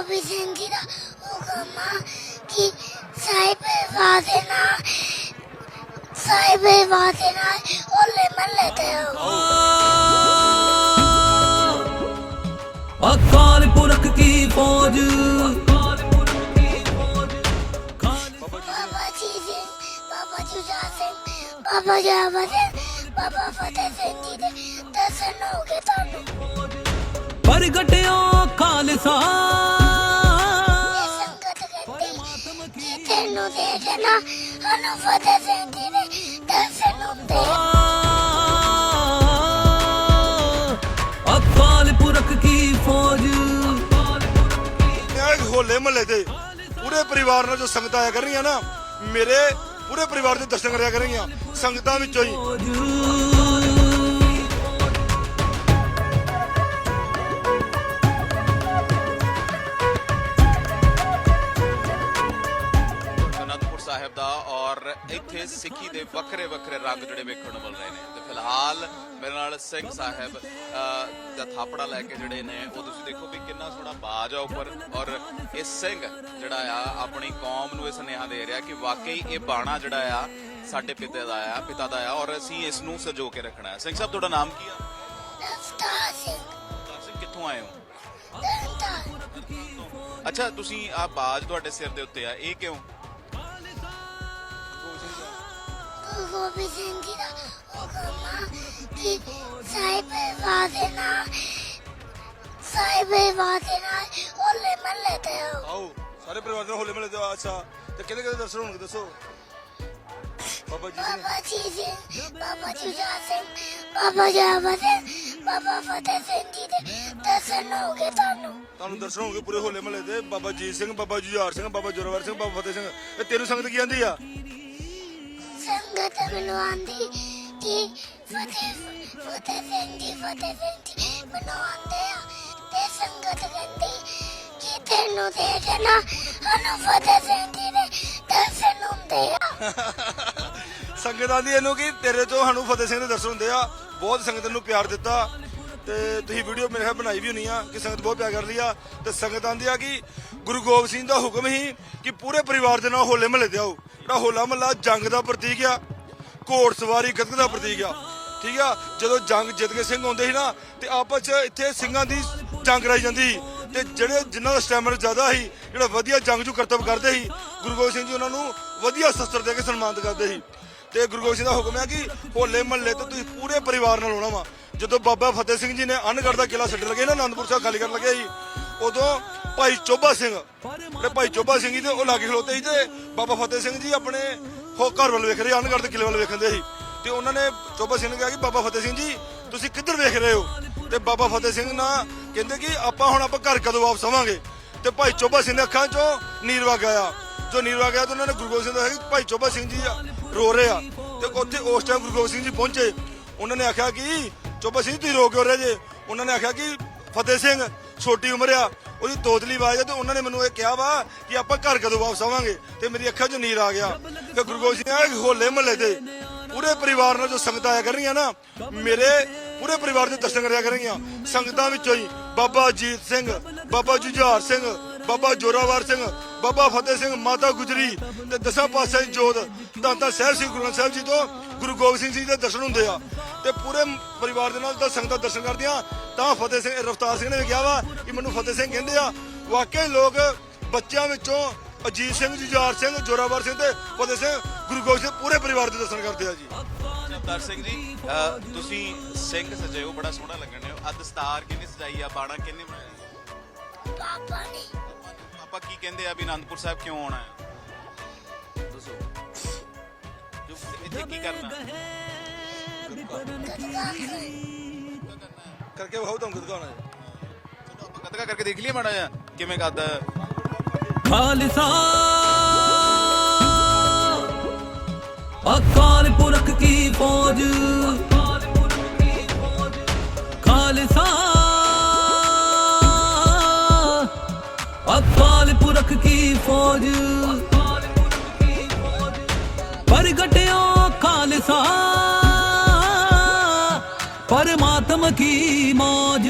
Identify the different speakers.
Speaker 1: ਗੋਬਿੰਦ ਸਿੰਘ ਜੀ ਦਾ ਹੁਕਮ ਆ ਕਿ ਸਾਹਿਬੇ ਵਾਦੇ ਨਾਲ ਸਾਹਿਬੇ ਵਾਦੇ ਨਾਲ ਹੋਲੇ ਮਹੱਲੇ ਤੇ ਆਓ।
Speaker 2: ਅਕਾਲ ਪੁਰਖ ਕੀ ਫੌਜ
Speaker 1: ਬਾਬਾ ਜੀ ਸਿੰਘ ਬਾਬਾ ਸਿੰਘ ਬਾਬਾ ਜਾਵਾ ਸਿੰਘ ਬਾਬਾ ਫਤਿਹ ਸਿੰਘ ਜੀ ਦੇ ਦਰਸ਼ਨ ਹੋ ਗਏ ਤੁਹਾਨੂੰ
Speaker 2: ਪ੍ਰਗਟਿਆ ਖਾਲਸਾ
Speaker 1: ਸਾਨੂੰ ਫਤਿਹ ਸਿੰਘ ਜੀ ਦੇ ਦਰਸ਼ਨ ਹੁੰਦੇ ਆ
Speaker 2: ਅਕਾਲ ਪੁਰਖ ਕੀ ਫੌਜ?
Speaker 3: ਹੋਲੇ ਮਹੱਲੇ ਤੇ ਪੂਰੇ ਪਰਿਵਾਰ ਨਾਲ ਜੋ ਸੰਗਤਾਂ ਆਇਆ ਕਰ ਰਹੀਆਂ ਨਾ ਮੇਰੇ ਪੂਰੇ ਪਰਿਵਾਰ ਦੇ ਦਰਸ਼ਨ ਕਰਿਆ ਕਰ ਰਹੀਆਂ ਸੰਗਤਾਂ ਵਿੱਚੋਂ ਹੀ।
Speaker 4: ਇੱਥੇ ਸਿੱਖੀ ਦੇ ਵੱਖਰੇ ਵੱਖਰੇ ਰੰਗ ਜਿਹੜੇ ਵੇਖਣ ਨੂੰ ਮਿਲ ਰਹੇ ਨੇ। ਤੇ ਫਿਲਹਾਲ ਮੇਰੇ ਨਾਲ ਸਿੰਘ ਸਾਹਿਬ ਦਾ ਥਾਪੜਾ ਲੈ ਕੇ ਜਿਹੜੇ ਨੇ ਉਹ ਤੁਸੀਂ ਦੇਖੋ ਵੀ ਕਿੰਨਾ ਸੋਹਣਾ ਬਾਜ ਆ ਉੱਪਰ। ਔਰ ਇਹ ਸਿੰਘ ਜਿਹੜਾ ਆ ਆਪਣੀ ਕੌਮ ਨੂੰ ਇਹ ਸੁਨੇਹਾ ਦੇ ਰਿਹਾ ਕਿ ਵਾਕਈ ਇਹ ਬਾਣਾ ਜਿਹੜਾ ਆ ਸਾਡੇ ਪਿਤਾ ਦਾ ਆ ਪਿਤਾ ਦਾ ਆ ਔਰ ਅਸੀਂ ਇਸ ਨੂੰ ਸਜੋ ਕੇ ਰੱਖਣਾ ਹੈ। ਸਿੰਘ ਸਾਹਿਬ ਤੁਹਾਡਾ ਨਾਮ ਕੀ ਆ?
Speaker 1: ਸਿੰਘ।
Speaker 4: ਸਿੰਘ ਕਿੱਥੋਂ ਆਏ ਹੋ? ਅੱਛਾ ਤੁਸੀਂ ਆ ਬਾਜ ਤੁਹਾਡੇ ਸਿਰ ਦੇ ਉੱਤੇ ਆ ਇਹ ਕਿਉਂ?
Speaker 1: ਗੋਬਿੰਦ ਸਿੰਘ ਜੀ ਦਾ ਹੁਕਮ ਕਿ ਸਾਹਿਬੇ ਵਾਦੇ ਨਾਲ ਸਾਹਿਬੇ ਵਾਦੇ ਨਾਲ ਹੋਲੇ ਮਹੱਲੇ ਤੇ ਆਓ।
Speaker 3: ਆਓ ਸਾਰੇ ਪਰਿਵਾਰ ਦੇ ਹੋਲੇ ਮਹੱਲੇ ਤੇ ਅੱਛਾ ਤੇ ਕਿਹਦੇ ਕਿਹਦੇ ਦਰਸ਼ਨ ਹੋਣਗੇ ਦੱਸੋ ਬਾਬਾ ਜੀ
Speaker 1: ਬਾਬਾ ਜੀ ਬਾਬਾ ਜੁਝਾਰ ਸਿੰਘ ਬਾਬਾ ਜਾਵਾ ਸਿੰਘ ਬਾਬਾ ਫਤਿਹ ਸਿੰਘ ਜੀ ਦੇ ਦਰਸ਼ਨ ਹੋ ਗਏ ਤੁਹਾਨੂੰ
Speaker 3: ਤੁਹਾਨੂੰ ਦਰਸ਼ਨ ਹੋਣਗੇ ਪੂਰੇ ਹੋਲੇ ਮਹੱਲੇ ਤੇ ਬਾਬਾ ਜੀਤ ਸਿੰਘ ਬਾਬਾ ਜੁਝਾਰ ਸਿੰਘ ਬਾਬਾ ਜੋਰਾਵਰ ਸਿੰਘ ਬਾਬਾ ਫਤਿਹ ਸਿੰਘ ਇਹ ਤੈਨੂੰ ਸੰਗਤ ਕੀ ਆਂਦੀ ਆ
Speaker 1: ਸੰਗਤ ਮੈਨੂੰ ਆਂਦੀ ਕਿ ਫਤਿਹ ਫਤਿਹ ਸਿੰਘ ਫਤਿਹ ਸਿੰਘ ਮੈਨੂੰ ਆਂਦੇ ਆ ਤੇ ਸੰਗਤ ਕਹਿੰਦੀ ਕਿ ਤੈਨੂੰ ਦੇਖਣਾ ਸਾਨੂੰ ਫਤਿਹ ਸਿੰਘ ਜੀ ਦਰਸ਼ਨ ਹੁੰਦੇ ਆ।
Speaker 3: ਸੰਗਤ ਆਂਦੀ ਇਹਨੂੰ ਕੀ ਤੇਰੇ ਤੋਂ ਹਨੂ ਫਤਿਹ ਸਿੰਘ ਦੇ ਦਰਸ਼ਨ ਹੁੰਦੇ ਆ। ਬਹੁਤ ਸੰਗਤ ਨੂੰ ਪਿਆਰ ਦਿੱਤਾ। ਤੇ ਤੁਸੀਂ ਵੀਡੀਓ ਮੇਰੇ ਖਿਆਲ ਬਣਾਈ ਵੀ ਹੋਣੀ ਆ, ਕਿ ਸੰਗਤ ਬਹੁਤ ਪਿਆਰ ਕਰਦੀ ਆ। ਤੇ ਸੰਗਤ ਆਂਦੀ ਆ ਕਿ ਗੁਰੂ ਗੋਬਿੰਦ ਸਿੰਘ ਦਾ ਹੁਕਮ ਹੀ ਕਿ ਪੂਰੇ ਪਰਿਵਾਰ ਦੇ ਨਾਲ ਹੋਲੇ ਮਹੱਲੇ ਤੇ ਆਓ। ਜਿਹੜਾ ਹੋਲਾ ਮਹੱਲਾ ਜੰਗ ਦਾ ਪ੍ਰਤੀਕ ਆ, ਘੋੜ ਸਵਾਰੀ ਗੱਤਕ ਦਾ ਪ੍ਰਤੀਕ ਆ, ਠੀਕ ਆ? ਜਦੋਂ ਜੰਗ ਜਿੱਤ ਕੇ ਸਿੰਘ ਆਉਂਦੇ ਸੀ ਨਾ, ਤੇ ਆਪਸ ਚ ਇੱਥੇ ਸਿੰਘਾਂ ਦੀ ਜੰਗ ਕਰਾਈ ਜਾਂਦੀ ਸੀ। ਤੇ ਜਿਹੜੇ ਜਿਨ੍ਹਾਂ ਦਾ ਸਟੈਮਿਨਾ ਜ਼ਿਆਦਾ ਸੀ, ਜਿਹੜਾ ਵਧੀਆ ਜੰਗਜੂ ਕਰਤਬ ਕਰਦੇ ਸੀ, ਗੁਰੂ ਗੋਬਿੰਦ ਸਿੰਘ ਜੀ ਉਹਨਾਂ ਨੂੰ ਵਧੀਆ ਸ਼ਸਤਰ ਦੇ ਕੇ ਸਨਮਾਨਿਤ ਕਰਦੇ ਸੀ। ਤੇ ਗੁਰੂ ਗੋਬਿੰਦ ਸਿੰਘ ਦਾ ਹੁਕਮ ਹੈ ਕਿ ਹੋਲੇ ਮਹੱਲੇ ਤੇ ਤੁਸੀਂ ਪੂਰੇ ਪਰਿਵਾਰ ਨਾਲ ਆਉਣਾ ਵਾ। ਜਦੋਂ ਬਾਬਾ ਫਤਿਹ ਸਿੰਘ ਜੀ ਨੇ ਅਨਗੜ ਦਾ ਕਿਲਾ ਛੱਡਣ ਲੱਗੇ ਨਾ ਆਨੰਦਪੁਰ ਸਾਹਿਬ ਖਾਲੀ ਕਰਨ ਲੱਗੇ ਸੀ, ਉਦੋਂ ਭਾਈ ਚੋਬਾ ਸਿੰਘ, ਜਿਹੜੇ ਭਾਈ ਚੋਬਾ ਸਿੰਘ ਜੀ ਤੇ ਉਹ ਲਾਗੇ ਖਲੋਤੇ ਸੀ ਤੇ ਬਾਬਾ ਫਤਿਹ ਸਿੰਘ ਜੀ ਆਪਣੇ ਹੋ ਘਰ ਵੱਲ ਵੇਖ ਰਹੇ ਅਨਗੜ ਦੇ ਕਿਲੇ ਵੱਲ ਵੇਖਦੇ ਸੀ। ਤੇ ਉਹਨਾਂ ਨੇ ਚੋਬਾ ਸਿੰਘ ਨੇ ਕਿਹਾ ਕਿ ਬਾਬਾ ਫਤਿਹ ਸਿੰਘ ਜੀ, ਤੁਸੀਂ ਕਿੱਧਰ ਵੇਖ ਰਹੇ ਹੋ? ਤੇ ਬਾਬਾ ਫਤਿਹ ਸਿੰਘ ਨਾ ਕਹਿੰਦੇ ਕਿ ਆਪਾਂ ਹੁਣ ਆਪਾਂ ਘਰ ਕਦੋਂ ਵਾਪਸ ਆਵਾਂਗੇ? ਤੇ ਭਾਈ ਚੋਬਾ ਸਿੰਘ ਦੇ ਅੱਖਾਂ 'ਚੋਂ ਨੀਰ ਵਗ ਗਿਆ ਜੋ ਨੀਰ ਵਗ ਗਿਆ ਤੇ ਉਹਨਾਂ ਨੇ ਗੁਰੂ ਗੋਬਿੰਦ ਸਿੰਘ ਦਾ ਕਿ ਭਾਈ ਚੋਬਾ ਸਿੰਘ ਜੀ ਰੋ ਰਹੇ ਆ। ਤੇ ਉੱਥੇ ਉਸ ਟਾਈਮ ਗੁਰੂ ਗੋਬਿੰਦ ਸਿੰਘ ਜੀ ਪਹੁੰਚੇ। ਉਹਨਾਂ ਨੇ ਆਖਿਆ ਕਿ ਚੋਬਾ ਸਿੰਘ ਜੀ ਤੁਸੀਂ ਰੋ ਕਿਉਂ ਰਹੇ ਜੇ? ਉਹਨਾਂ ਨੇ ਆਖਿਆ ਕਿ ਫਤਿਹ ਸਿੰਘ, ਛੋਟੀ ਉਮਰ ਆ, ਉਹਦੀ ਤੋਤਲੀ ਆਵਾਜ਼ ਆ ਤੇ ਉਹਨਾਂ ਨੇ ਮੈਨੂੰ ਇਹ ਕਿਹਾ ਵਾ ਕਿ ਆਪਾਂ ਘਰ ਕਦੋਂ ਵਾਪਸ ਆਵਾਂਗੇ? ਤੇ ਮੇਰੀ ਅੱਖਾਂ 'ਚ ਨੀਰ ਆ ਗਿਆ। ਤੇ ਗੁਰੂ ਗੋਬਿੰਦ ਸਿੰਘ ਹੋਲੇ ਮਹੱਲੇ ਤੇ। ਪੂਰੇ ਪਰਿਵਾਰ ਨਾਲ ਜੋ ਸੰਗਤਾਂ ਆਇਆ ਕਰ ਨਾ, ਮੇਰੇ ਪੂਰੇ ਪਰਿਵਾਰ ਦੇ ਦਰਸ਼ਨ ਕਰਿਆ ਕਰ ਸੰਗਤਾਂ ਵਿੱਚੋਂ ਹੀ ਬਾਬਾ ਅਜੀਤ ਸਿੰਘ, ਬਾਬਾ ਜੁਝਾਰ ਸਿੰਘ, ਬਾਬਾ ਜੋਰਾਵਰ ਸਿੰਘ, ਬਾਬਾ ਫਤਿਹ ਸਿੰਘ ਮਾਤਾ ਗੁਜਰੀ ਤੇ ਦਸਾਂ ਪਾਸੇ ਜੋਤ ਦਾਤਾ ਸਾਹਿਬ ਸਿੰਘ ਗੁਰੂ ਗ੍ਰੰਥ ਸਾਹਿਬ ਜੀ ਤੋਂ ਗੁਰੂ ਗੋਬਿੰਦ ਸਿੰਘ ਜੀ ਦੇ ਦਰਸ਼ਨ ਹੁੰਦੇ ਆ। ਤੇ ਪੂਰੇ ਪਰਿਵਾਰ ਦੇ ਨਾਲ ਤਾਂ ਸੰਗਤਾਂ ਦਰਸ਼ਨ ਕਰਦੀਆਂ। ਤਾਂ ਫਤਿਹ ਸਿੰਘ ਰਫਤਾਰ ਸਿੰਘ ਨੇ ਵੀ ਕਿਹਾ ਵਾ ਕਿ ਮੈਨੂੰ ਫਤਿਹ ਸਿੰਘ ਕਹਿੰਦੇ ਆ ਵਾਕਈ ਲੋਕ ਬੱਚਿਆਂ ਵਿੱਚੋਂ ਅਜੀਤ ਸਿੰਘ ਜੁਝਾਰ ਸਿੰਘ ਜੋਰਾਵਰ ਸਿੰਘ ਤੇ ਫਤਿਹ ਸਿੰਘ ਗੁਰੂ ਗੋਬਿੰਦ ਸਿੰਘ ਪੂਰੇ ਪਰਿਵਾਰ ਦੇ ਦਰਸ਼ਨ ਕਰਦੇ ਆ ਜੀ।
Speaker 4: ਅਵਤਾਰ ਸਿੰਘ ਜੀ ਤੁਸੀਂ ਸਿੰਘ ਸਜੇ ਹੋ ਬੜਾ ਸੋਹਣਾ ਲੱਗਣ ਡਿਆ। ਆ ਦਸਤਾਰ ਕਿਹਨੇ ਸਜਾਈ ਆ ਬਾਣਾ ਕਿਹਨੇ ਬਣਾਇਆ
Speaker 1: ਪਾਪਾ ਨੇ।
Speaker 4: ਪਾਪਾ ਕੀ ਕਹਿੰਦੇ ਆ ਵੀ ਆਨੰਦਪੁਰ ਸਾਹਿਬ ਕਿਉਂ ਆਉਣਾ ਹੈ? ਦੱਸੋ। ਜੋ ਇੱਥੇ ਕੀ ਕਰਨਾ?
Speaker 3: ਕਰਕੇ ਵਿਖਾਓ ਤੁਹਾਨੂੰ ਦਿਖਾਉਣਾ ਹੈ?
Speaker 4: ਚਲੋ ਆਪਾਂ ਗੱਤਕਾ ਕਰਕੇ ਦੇਖ ਲਈਏ ਮਾੜਾ ਜਿਹਾ ਕਿਵੇਂ ਕਰਦਾ ਹੈ।
Speaker 2: ਖਾਲਸਾ। ਅਕਾਲ ਪੁਰਖ ਕੀ ਫੌਜ? ਖਾਲਸਾ। ਅਕਾਲ ਪੁਰਖ ਕੀ ਫੌਜ? ਪ੍ਰਗਟਿਆ ਖਾਲਸਾ। ਪਰਮਾਤਮ ਕੀ ਮੌਜ?